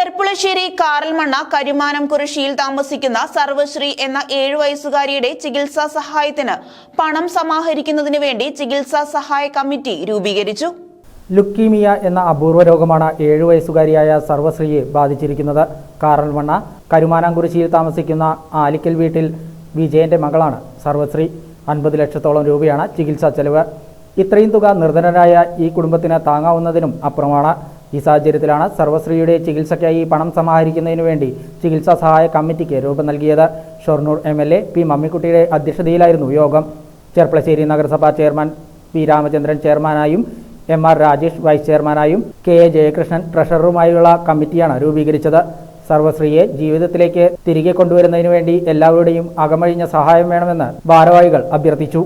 കളമശ്ശേരി കാറൽമണ്ണ കരിമാനം കുറിശിയിൽ താമസിക്കുന്ന സർവശ്രീ എന്ന ഏഴു വയസ്സുകാരിയുടെ ചികിത്സാ സഹായത്തിന് പണം സമാഹരിക്കുന്നതിന് വേണ്ടി ചികിത്സാ സഹായ കമ്മിറ്റി രൂപീകരിച്ചു. ലുക്കീമിയ എന്ന അപൂർവ രോഗമാണ് ഏഴു വയസ്സുകാരിയായ സർവശ്രീയെ ബാധിച്ചിരിക്കുന്നത്. കാറൽമണ്ണ കരുമാനാംകുറിശിയിൽ താമസിക്കുന്ന ആലിക്കൽ വീട്ടിൽ വിജയന്റെ മകളാണ് സർവശ്രീ അൻപത് ലക്ഷത്തോളം രൂപയാണ് ചികിത്സാ ചെലവ്. ഇത്രയും തുക നിർധനരായ ഈ കുടുംബത്തിന് താങ്ങാവുന്നതിനും അപ്പുറമാണ്. ഈ സാഹചര്യത്തിലാണ് സർവശ്രീയുടെ ചികിത്സയ്ക്കായി പണം സമാഹരിക്കുന്നതിനു വേണ്ടി ചികിത്സാ സഹായ കമ്മിറ്റിക്ക് രൂപം നൽകിയത്. Shoranur M L A P മമ്മിക്കുട്ടിയുടെ അധ്യക്ഷതയിലായിരുന്നു യോഗം. ചെർപ്പളശ്ശേരി നഗരസഭാ ചെയർമാൻ പി രാമചന്ദ്രൻ ചെയർമാനായും എം ആർ രാജേഷ് വൈസ് ചെയർമാനായും കെ എ ജയകൃഷ്ണൻ ട്രഷററുമായുള്ള കമ്മിറ്റിയാണ് രൂപീകരിച്ചത്. സർവശ്രീയെ ജീവിതത്തിലേക്ക് തിരികെ കൊണ്ടുവരുന്നതിനു വേണ്ടി എല്ലാവരുടെയും അകമഴിഞ്ഞ സഹായം വേണമെന്ന് ഭാരവാഹികൾ അഭ്യർത്ഥിച്ചു.